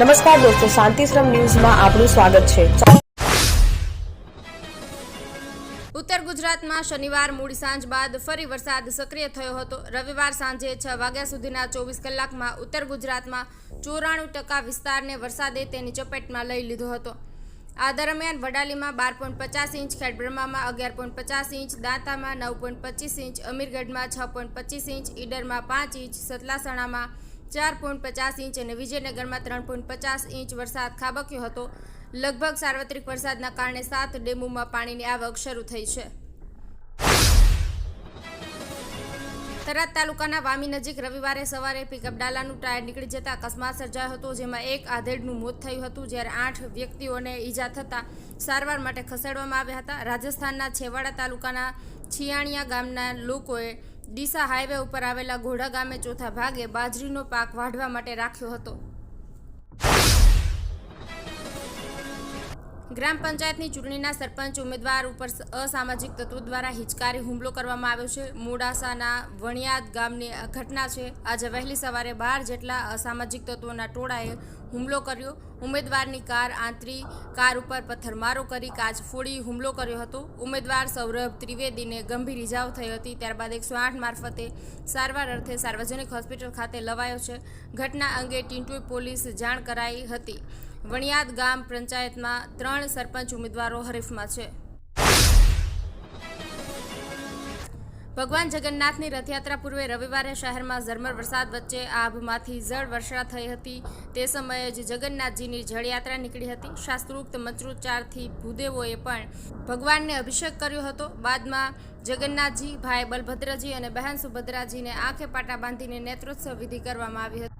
નમસ્કાર દોસ્તો શાંતિશ્રમ ન્યૂઝમાં આપનું સ્વાગત છે. ઉત્તર ગુજરાતમાં શનિવાર મૂડી સાંજ બાદ ફરી વરસાદ સક્રિય થયો હતો. રવિવાર સાંજે છ વાગ્યા સુધીના ચોવીસ કલાકમાં ઉત્તર ગુજરાતમાં ચોરાણું ટકા વિસ્તારને વરસાદે તેની ચપેટમાં લઈ લીધો હતો. આ દરમિયાન વડાલીમાં બાર પોઈન્ટ પચાસ ઇંચ, ખેડબ્રહ્મામાં અગિયાર પોઈન્ટ પચાસ ઇંચ, દાંતામાં નવ પોઈન્ટ પચીસ ઇંચ, અમીરગઢમાં છ પોઈન્ટ પચીસ ઇંચ, ઈડરમાં પાંચ ઇંચ, સતલાસણામાં ચાર પોઈન્ટ પચાસ ઇંચ અને વિજયનગરમાં ત્રણ પોઈન્ટ પચાસ ઇંચ વરસાદ ખાબક્યો હતો. લગભગ સાર્વત્રિક વરસાદના કારણે સાત ડેમોમાં પાણીની આવક શરૂ થઈ છે. થરાદ તાલુકાના વામી નજીક રવિવારે સવારે પિકઅપ ડાલાનું ટાયર નીકળી જતા અકસ્માત સર્જાયો હતો, જેમાં એક આધેડનું મોત થયું હતું, જ્યારે આઠ વ્યક્તિઓને ઈજા થતાં સારવાર માટે ખસેડવામાં આવ્યા હતા. રાજસ્થાનના છેવાડા તાલુકાના છિયાણિયા ગામના લોકોએ ડીસા હાઈવે ઉપર આવેલા ઘોડા ગામે ચોથા ભાગે બાજરીનો પાક વાઢવા માટે રાખ્યો હતો. ગ્રામ પંચાયતની ચૂંટણીના સરપંચ ઉમેદવાર ઉપર અસામાજિક તત્વો દ્વારા હિચકારી હુમલો કરવામાં આવ્યો છે. મોડાસાના વણિયાદ ગામની ઘટના છે. આજે વહેલી સવારે બાર જેટલા અસામાજિક તત્વોના ટોળાએ હુમલો કર્યો. ઉમેદવારની કાર આંતરી કાર ઉપર પથ્થરમારો કરી કાચ ફોડી હુમલો કર્યો હતો. ઉમેદવાર સૌરભ ત્રિવેદીને ગંભીર ઇજાઓ થઈ હતી. ત્યારબાદ એકસો આઠ મારફતે સારવાર અર્થે સાર્વજનિક હોસ્પિટલ ખાતે લવાયો છે. ઘટના અંગે ટીન્ટુઈ પોલીસ જાણ કરાઈ હતી. વણિયાદ ગામ પંચાયતમાં ત્રણ સરપંચ ઉમેદવારો હરીફમાં છે. ભગવાન જગન્નાથની રથયાત્રા પૂર્વે રવિવારે શહેરમાં ઝરમર વરસાદ વચ્ચે આભમાંથી જળ વર્ષા થઈ હતી. તે સમયે જ જગન્નાથજીની જળયાત્રા નીકળી હતી. શાસ્ત્રોક્ત મંત્રોચ્ચારથી ભૂદેવોએ પણ ભગવાનને અભિષેક કર્યો હતો. બાદમાં જગન્નાથજી, ભાઈ બલભદ્રજી અને બહેન સુભદ્રાજીને આંખે પાટા બાંધીને નેત્રોત્સવ વિધિ કરવામાં આવી હતી.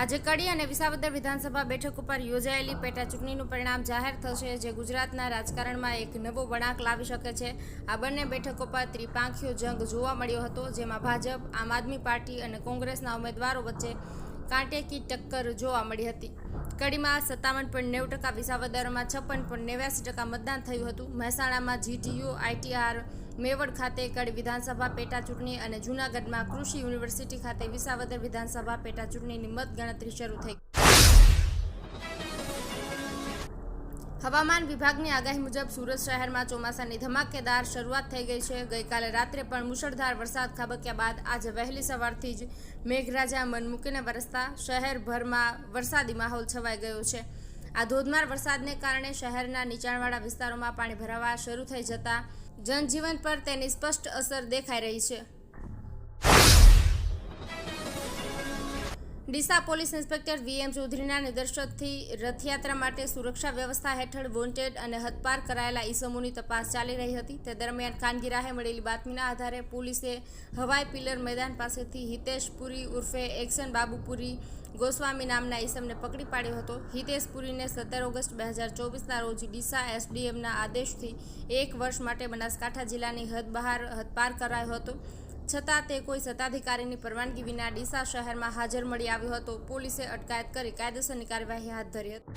આજે કડી અને વિસાવદર વિધાનસભા બેઠક ઉપર યોજાયેલી પેટા ચૂંટણીનું પરિણામ જાહેર થશે, જે ગુજરાતના રાજકારણમાં એક નવો વળાંક લાવી શકે છે. આ બંને બેઠકો પર ત્રિપાંખીયો જંગ જોવા મળ્યો હતો, જેમાં ભાજપ, આમ આદમી પાર્ટી અને કોંગ્રેસના ઉમેદવારો વચ્ચે કાંટેકી ટક્કર જોવા મળી હતી. કડીમાં સત્તાવન પોઈન્ટ નેવું ટકા, વિસાવદરમાં છપ્પન પોઈન્ટ નેવ્યાસી ટકા મતદાન થયું હતું. મહેસાણામાં જીટીયુ, આઈટીઆર મેવડ ખાતે કડી વિધાનસભા પેટા ચૂંટણી અને જૂનાગઢમાં કૃષિ યુનિવર્સિટી ખાતે વિસાવદર વિધાનસભા પેટા ચૂંટણીની મતગણતરી શરૂ થઈ. હવામાન વિભાગની આગાહી મુજબ સુરત શહેરમાં ચોમાસાની ધમાકેદાર શરૂઆત થઈ ગઈ છે. ગઈકાલે રાત્રે પણ મુશળધાર વરસાદ ખાબક્યા બાદ આજે વહેલી સવારથી જ મેઘરાજા મન મૂકીને વરસતા શહેરભરમાં વરસાદી માહોલ છવાઈ ગયો છે. આ ધોધમાર વરસાદને કારણે શહેરના નીચાણવાળા વિસ્તારોમાં પાણી ભરાવા શરૂ થઈ જતા જનજીવન પર તેની સ્પષ્ટ અસર દેખાઈ રહી છે. ડીસા પોલીસ ઇન્સ્પેક્ટર વીએમ ચૌધરીના નિદર્શનથી રથયાત્રા માટે સુરક્ષા વ્યવસ્થા હેઠળ વોન્ટેડ અને હદપાર કરાયેલા ઈસમોની તપાસ ચાલી રહી હતી. તે દરમિયાન કાનગીરાહે મળેલી બાતમીના આધારે પોલીસે હવાઈ પિલર મેદાન પાસેથી હિતેશ પુરી ઉર્ફે એક્શન બાબુપુરી ગોસ્વામી નામના ઈસમને પકડી પાડ્યો હતો. હિતેશ પુરીને સત્તર ઓગસ્ટ બે હજાર ચોવીસના રોજ ડીસા એસડીએમના આદેશથી એક વર્ષ માટે બનાસકાંઠા જિલ્લાની હદ બહાર હદપાર કરાયો હતો. છતાં તે કોઈ સત્તાધિકારીની પરવાનગી વિના ડીસા શહેરમાં હાજર મળી આવ્યો હતો. પોલીસે અટકાયત કરી કાયદેસરની કાર્યવાહી હાથ ધરી હતી.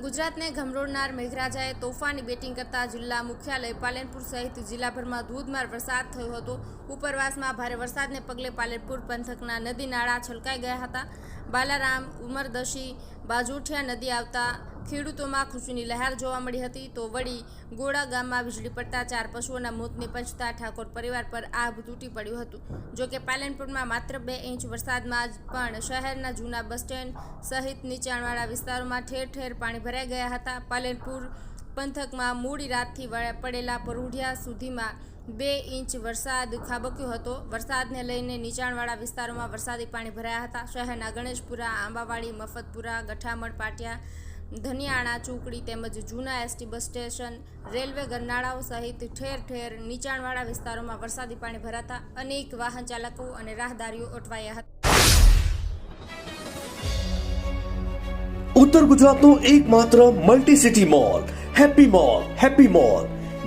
ગુજરાતને ગમરોડનાર મેઘરાજાએ તોફાની બેટિંગ કરતા જિલ્લા મુખ્યાલય પાલનપુર સહિત જિલ્લાભરમાં ધોધમાર વરસાદ થયો હતો. ઉપરવાસમાં ભારે વરસાદને પગલે પાલનપુર પંથકના નદી નાળા છલકાઈ ગયા હતા. બાલારામ ઉમરદશી બાજુઠિયા નદી આવતા ખેડૂતોમાં ખુશીની લહેર જોવા મળી હતી. તો વળી ગોળા ગામમાં વીજળી પડતા ચાર પશુઓના મોત પંચતા ઠાકોર પરિવાર પર આભ તૂટી પડ્યું હતું. જો કે પાલનપુરમાં માત્ર બે ઇંચ વરસાદમાં જ પણ શહેરના જૂના બસ સ્ટેન્ડ સહિત નીચાણવાળા વિસ્તારોમાં ઠેર ઠેર પાણી ભરાઈ ગયા હતા. પાલનપુર પંથકમાં મોડી રાતથી પડેલા પરુઢિયા સુધીમાં બે ઇંચ વરસાદ ખાબક્યો હતો. વરસાદને લઈને નીચાણવાળા વિસ્તારોમાં વરસાદી પાણી ભરાયા હતા. શહેરના ગણેશપુરા, આંબાવાડી, મફતપુરા, ગઠામણ, પાટિયા, ધનિયાણા, ચોકડી તેમજ જૂના એસટી બસ સ્ટેશન, રેલવે ગરનાળાઓ સહિત ઠેર ઠેર નીચાણવાળા વિસ્તારોમાં વરસાદી પાણી ભરાતા અનેક વાહન ચાલકો અને રાહદારીઓ અટવાયા હતા. ઉત્તર ગુજરાતનું એકમાત્ર multi city mall happy mall happy mall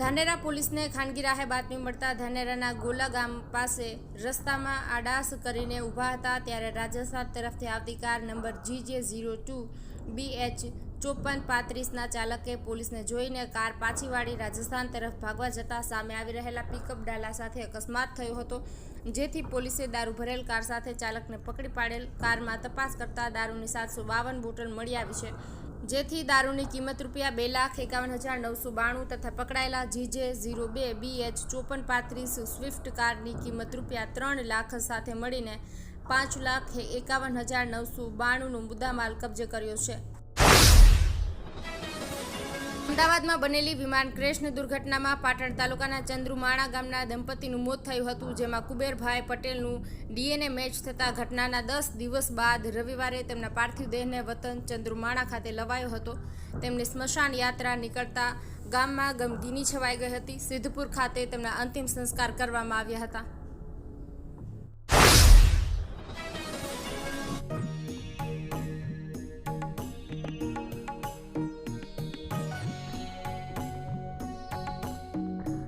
Dhanera પોલીસને ખાનગી રાહે બાતમી મળતા ધાનેરાના ગોલા ગામ પાસે રસ્તામાં આડાસ કરીને ઊભા હતા ત્યારે રાજસ્થાન તરફથી આવતી car number GJ zero two B H ચોપન પાંત્રીસના ચાલકે પોલીસને જોઈને કાર પાછી વાળી રાજસ્થાન તરફ ભાગવા જતા સામે આવી રહેલા પિકઅપ ડાલા સાથે અકસ્માત થયો હતો, જેથી પોલીસે દારૂ ભરેલ કાર સાથે ચાલકને પકડી પાડેલ કારમાં તપાસ કરતા દારૂની સાતસો બાવન બોટલ મળી આવી છે. જેથી દારૂની કિંમત રૂપિયા બે લાખ એકાવન હજાર નવસો બાણું તથા પકડાયેલા જીજે ઝીરો બે બી એચ ચોપન પાંત્રીસ સ્વિફ્ટ કારની કિંમત રૂપિયા ત્રણ લાખ સાથે મળીને પાંચ લાખ એકાવન હજાર નવસો બાણુંનો મુદ્દામાલ કબજે કર્યો છે. અમદાવાદમાં બનેલી વિમાન ક્રેશની દુર્ઘટનામાં પાટણ તાલુકાના ચંદ્રુમાણા ગામના દંપતીનું મોત થયું હતું, જેમાં કુબેરભાઈ પટેલનું ડીએનએ મેચ થતા ઘટનાના દસ દિવસ બાદ રવિવારે તેમના પાર્થિવ દેહને વતન ચંદ્રુમાણા ખાતે લવાયો હતો. તેમની સ્મશાન યાત્રા નીકળતા ગામમાં ગમગીની છવાઈ ગઈ હતી. સિદ્ધપુર ખાતે તેમના અંતિમ સંસ્કાર કરવામાં આવ્યા હતા.